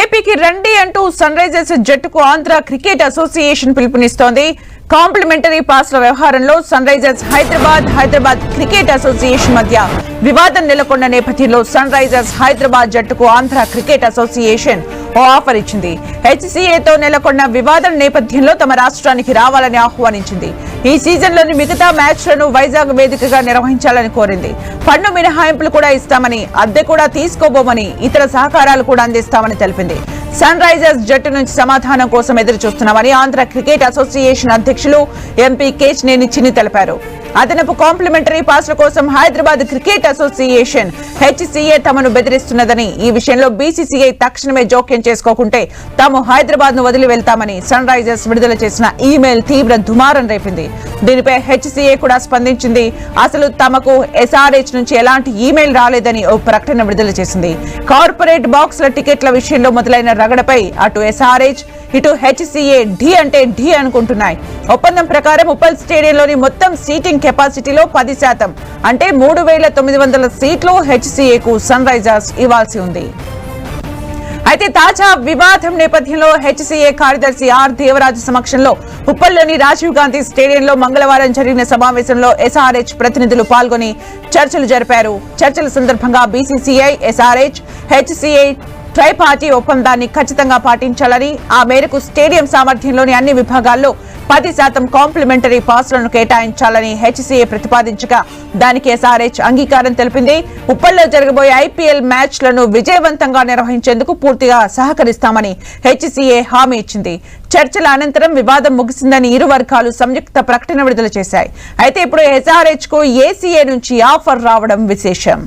ఏపీకి రండి అంటూ సన్ రైజర్స్ జట్టుకు ఆంధ్ర క్రికెట్ అసోసియేషన్ పిలుపునిస్తోంది. కాంప్లిమెంటరీ పాస్ల వ్యవహారంలో Sunrisers Hyderabad Hyderabad Cricket Association మధ్య వివాదం నెలకొన్న నేపథ్యంలో సన్ రైజర్స్ హైదరాబాద్ జట్టుకు ఆంధ్ర క్రికెట్ అసోసియేషన్ ఓ ఆఫర్ ఇచ్చింది. హెచ్సీఏతో నెలకొన్న వివాదం నేపథ్యంలో తమ రాష్ట్రానికి రావాలని ఆహ్వానించింది. ఈ సీజన్లోని మిగతా మ్యాచ్లను వైజాగ్ వేదికగా నిర్వహించాలని కోరింది. పన్ను మినహాయింపులు కూడా ఇస్తామని అద్దె కూడా తీసుకోబోమని ఇతర సహకారాలు కూడా అందిస్తామని తెలిపింది. సన్ రైజర్స్ జట్టు నుంచి సమాధానం కోసం ఎదురు చూస్తున్నామని ఆంధ్ర క్రికెట్ అసోసియేషన్ అధ్యక్షులు ఎంపీ కేశినేని చిన్ని తెలిపారు. అదనపు కాంప్లిమెంటరీ పాస్ల కోసం హైదరాబాద్ క్రికెట్ అసోసియేషన్ హెచ్సిఏ తమను బెదిరిస్తున్నదని. ఈ విషయంలో బీసీసీఐ తక్షణమే జోక్యం చేసుకోకుంటే తాము హైదరాబాద్ను వదిలి వెళ్తామని సన్ రైజర్స్ విడుదల చేసిన ఈమెయిల్ తీవ్ర దుమారం రేపింది. దీనిపై హెచ్సిఏ కూడా స్పందించింది. అసలు తమకు ఎస్ఆర్హెచ్ నుంచి ఎలాంటి ఈమెయిల్ రాలేదని ఓ ప్రకటన విడుదల చేసింది. కార్పొరేట్ బాక్స్ల టికెట్ల విషయంలో మొదలైన రగడపై అటు ఎస్ఆర్హెచ్ ఇటు హెచ్సిఏ ఢీ అంటే ఢీ అనుకుంటున్నాయి. ఒప్పందం ప్రకారం ఉప్పల్ స్టేడియంలోని మొత్తం సీటింగ్ కెపాసిటీలో పది శాతం. అంటే మూడు వేల తొమ్మిది వందల సీట్లు హెచ్సీఏకు సన్ రైజర్స్ ఇవ్వాల్సి ఉంది. అయితే తాజా వివాదం నేపథ్యంలో హెచ్సీఏ కార్యదర్శి ఆర్ దేవరాజు సమక్షంలో ఉప్పల్లోని రాజీవ్ గాంధీ స్టేడియంలో మంగళవారం జరిగిన సమావేశంలో ఎస్ఆర్హెచ్ ప్రతినిధులు పాల్గొని చర్చలు జరిపారు. చర్చల సందర్భంగా BCCI SRH HCI tri party ఒప్పందాన్ని ఖచ్చితంగా పాటించాలని ఆ మేరకు స్టేడియం సామర్థ్యంలోని అన్ని విభాగాల్లో పది శాతం కాంప్లిమెంటరీ పాస్లను కేటాయించాలని హెచ్సీఏ ప్రతిపాదించగా దానికి ఎస్ఆర్హెచ్ అంగీకారం తెలిపింది. ఉప్పల్లో జరగబోయే ఐపీఎల్ మ్యాచ్లను విజయవంతంగా నిర్వహించేందుకు పూర్తిగా సహకరిస్తామని హెచ్సీఏ హామీ ఇచ్చింది. చర్చల అనంతరం వివాదం ముగిసిందని ఇరు వర్గాలు సంయుక్త ప్రకటన విడుదల చేశాయి. అయితే ఇప్పుడు ఎస్ఆర్హెచ్కు ఏసీఏ నుంచి ఆఫర్ రావడం విశేషం?